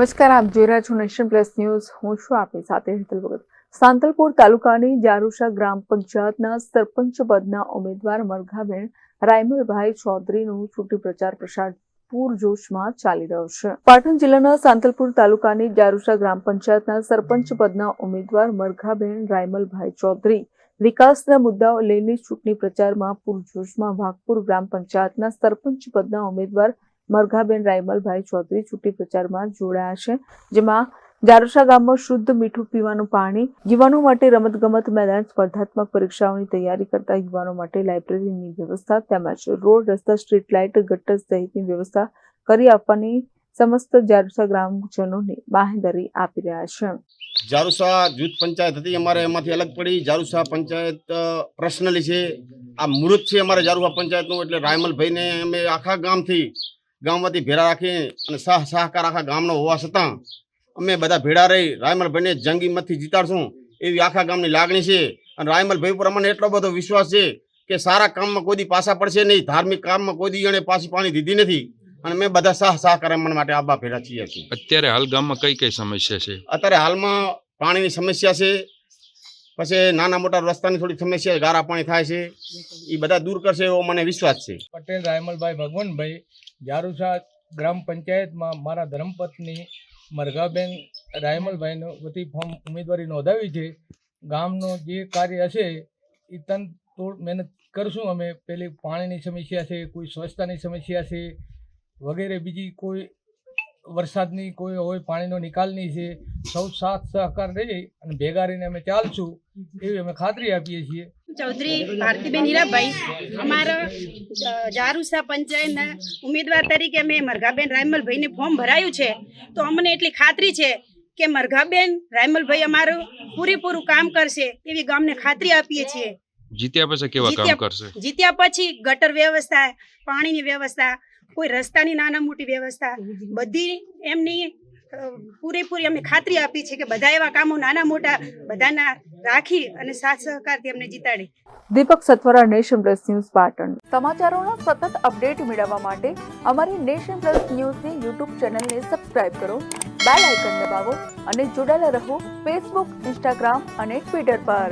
નમસ્કાર, આપ જોઈ રહ્યા છો નેશન પ્લસ ન્યૂઝ. હું છું આપની સાથે હેતલ ભગત. સાંતલપુર તાલુકાની જારુશા ગ્રામ પંચાયતના સરપંચ પદના ઉમેદવાર મરઘાબેન રાયમલભાઈ ચૌધરીનું ચૂંટણી પ્રચાર પ્રસાર પૂરજોશમાં ચાલી રહ્યો છે. પાટણ જિલ્લાના સાંતલપુર તાલુકાની જારુશા ગ્રામ પંચાયતના સરપંચ પદના ઉમેદવાર મરઘાબેન રાયમલભાઈ ચૌધરી વિકાસના મુદ્દાઓ લઈને ચૂંટણી પ્રચારમાં પૂરજોશમાં. વાઘપુર ગ્રામ પંચાયતના સરપંચ પદના ઉમેદવાર મરઘાબેન રાયમલભાઈ ચૌધરી ચૂંટણી પ્રચારમાં જોડાયા છે, જેમાં જારુશા ગામમાં શુદ્ધ મીઠું પીવાનું પાણી યુવાનો માટે રમતગમત મેદાન, સ્પર્ધાત્મક પરીક્ષાઓની તૈયારી કરતા યુવાનો માટે લાઇબ્રેરીની વ્યવસ્થા તેમજ રોડ, રસ્તા સ્ટ્રીટ લાઇટ ગટર સહિતની વ્યવસ્થા કરી આપવાની સમસ્ત જારુસા ગ્રામજનોને બાહેંધરી આપી રહ્યા છે. જારુસા જૂથ પંચાયત હતી, અમારે એમાંથી અલગ પડી. જારુસા પંચાયત પર્સનલી છે. આ મૃત છે અમારે જારુસા પંચાયતનું, એટલે રાયમલભાઈને અમે આખા ગામથી ગામમાંથી ભેરા રાખી અને સહ સહકાર આખા ગામનો હોવા છતાં અમે બધા ભેડા રહી રાયમલભાઈને જંગીમાંથી જીતાડશું એવી આખા ગામની લાગણી છે. અને રાયમલભાઈ પર અમને એટલો બધો વિશ્વાસ છે કે સારા કામમાં કોઈ પાછા પડશે નહીં ધાર્મિક કામમાં કોઈ એને પાછી પાણી દીધી નથી. અને મેં બધા સાહ સહકાર એમના માટે આબા ભેડા છીએ. અત્યારે હાલ ગામમાં કઈ કઈ સમસ્યા છે? અત્યારે હાલમાં પાણીની સમસ્યા છે પછી નાના મોટા રસ્તાની થોડી સમસ્યા ગારા પાણી થાય છે. એ બધા દૂર કરશે એવો મને વિશ્વાસ છે. પટેલ રાયમલભાઈ ભગવાનભાઈ જારુસા ગ્રામ પંચાયતમાં મારા ધર્મપત્ની મરઘાબેન રાયમલભાઈનો વતી ફોર્મ ઉમેદવારી નોંધાવી છે. ગામનો જે કાર્ય હશે એ તન તોડ મહેનત કરશું અમે. પેલી પાણીની સમસ્યા છે, કોઈ સ્વચ્છતાની સમસ્યા છે, વગેરે બીજી કોઈ વરસાદની કોઈ હોય પાણીનો નિકાલની છે સૌ સાથ સહકાર રહી અને ભેગા રહીને અમે ચાલશું એવી અમે ખાતરી આપીએ છીએ. ચૌધરી ભારતીબેન હીરાભાઈ અમારા જારુસા પંચાયતના ઉમેદવાર તરીકે મેં મરઘાબેન રાયમલભાઈને ફોર્મ ભરાયું છે. તો અમને એટલી ખાતરી છે કે મરઘાબેન રાયમલભાઈ અમારું પૂરેપૂરું કામ કરશે એવી ગામને ખાતરી આપીએ છીએ. જીત્યા પછી કેવા કામ કરશે? જીત્યા પછી ગટર વ્યવસ્થા પાણીની વ્યવસ્થા કોઈ રસ્તાની નાના મોટી વ્યવસ્થા. બધી એમની પૂરેપૂરી અમે ખાતરી આપી છે કે બધા એવા કામો નાના મોટા બધાના રાખી અને સાથ સહકારથી અમને જીતાડી. Deepak Satvara nation plus news, Patan. સમાચારોનો સતત અપડેટ મેળવવા માટે અમારી નેશન પ્લસ ન્યૂઝની યુટ્યુબ ચેનલને સબસ્ક્રાઇબ કરો, બેલ આઇકન દબાવો અને જોડાયેલા રહો ફેસબુક, ઇન્સ્ટાગ્રામ અને ટ્વિટર પર.